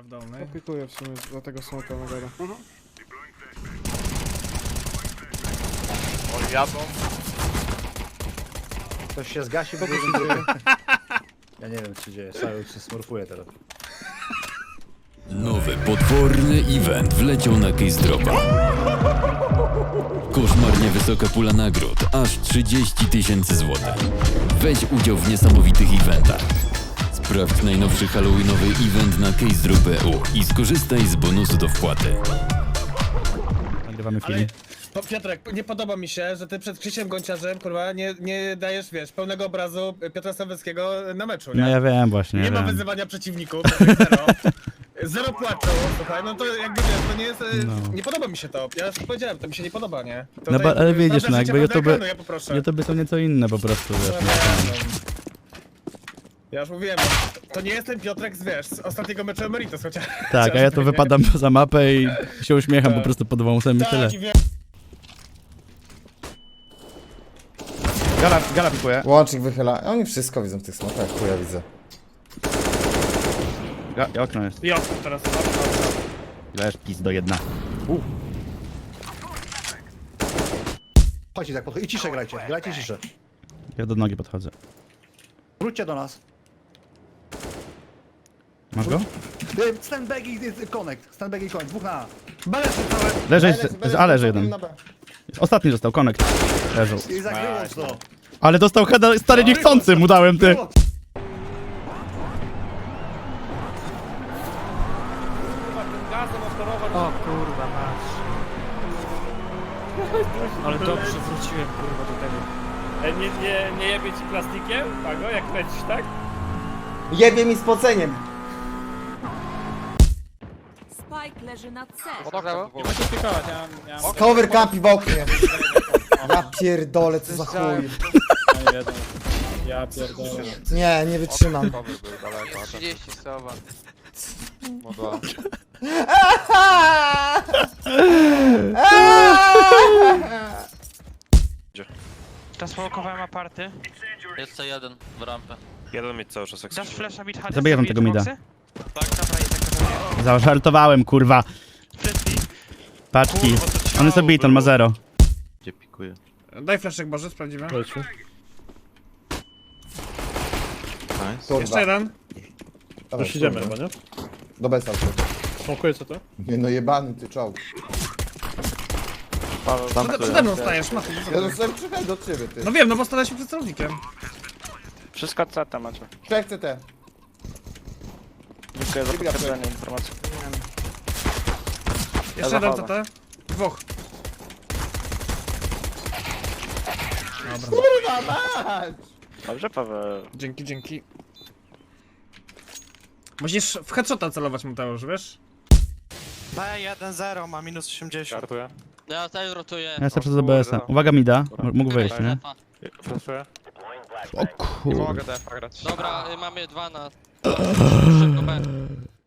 Ja w dolnej. W sumie za tego smoka na górę. Oni jadą. Ktoś się zgasi ogóle. Ja nie wiem co się dzieje, cały się smurfuje teraz. Nowy potworny event wleciał na Case Dropa. Koszmarnie wysoka pula nagród, aż 30 tysięcy złotych. Weź udział w niesamowitych eventach. Sprawdź najnowszy halloweenowy event na CaseDrop.eu i skorzystaj z bonusu do wpłaty. Nagrywamy film. Po, Piotrek, nie podoba mi się, że ty przed Krzysiem Gonciarzem, kurwa, nie, nie dajesz, wiesz, pełnego obrazu Piotra Saweckiego na meczu, nie? No ja wiem właśnie, nie ja ma wiem. wyzywania przeciwników, zero. Zero płaczu, słuchaj, no to jakby wiesz, to nie jest, e, No. nie podoba mi się to, ja już powiedziałem, to mi się nie podoba, nie? To No tutaj ba- ale widzisz, no jakby prawda YouTube- ekranu, ja poproszę. YouTube są nieco inne po prostu, wiesz. No no. wiem, no. Ja już mówiłem, to nie jest ten Piotrek z, wiesz, z ostatniego meczu Emeritus, chociaż... Tak, a ja tu nie? wypadam poza mapę i się uśmiecham po Tak. prostu pod wąsem i tyle. Tak, i wiem. Gala, gala pikuje. Łącznik wychyla. Oni wszystko widzą w tych smokach, chuja widzę. Ja, ja okno jest. I okno teraz. Leż pis do jedna. Chodźcie tak, podchodź. i ciszę grajcie, grajcie ciszę. Ja do nogi podchodzę. Wróćcie do nas. Masz go? Y, Stand back i y, connect, stand back i connect, dwóch na A. Baleszy całe. Leży, z, a leży jeden. Ostatni został, connect. Leżał. I to. Ale dostał heada, stary niechcący mu dałem, ty. O kurwa, masz. Ale dobrze wróciłem kurwa do tego. E, Nie, nie, nie jebie ci plastikiem, Pago, jak lecisz, tak? Jebie mi spoceniem. Spike leży na C. Nie ma się pikować, ja mam... Ja mam Cover campi w oknie. Ja pierdolę, co za chuj. nie wiadomo. Ja pierdolę. Nie, nie wytrzymam. 30 sowa. Modła. Zasmokowałem aparty. Jeszcze jeden w rampę. Jeden mieć cały czas Dasz flasha mid hady. Zabiję wam tego mida. Tak, dobra, i tak to zrobię. Zażartowałem, kurwa. Paczki. On jest obity, on ma zero. Gdzie pikuje? Daj fleszek Boże, sprawdzimy. Kurwa. Jeszcze jeden. Dobra, idziemy chyba, nie? Do besa. Smokuję co to? Nie no jebany ty czołg. Przede, przede mną stajesz, Mati. Ja przychęć do ciebie ty. No wiem, no bo stara się przed celownikiem. Wszystko co tam macie. Czek CT. Dziękuję za potwierdzenie informacji. Jeszcze jeden TT. Dwóch. Kurwa mać! Dobrze, Paweł. Dzięki, dzięki. Musisz w headshota celować, Mateusz, wiesz? B1-0 ma minus 80. Kartuję. Ja tutaj rotuję. Ja jestem przez OBS-a. Uwaga mida, mógł wejść, nie? Flaszuję. O kur... Mogę grać. Dobra, y, mamy dwa na... 怎么办？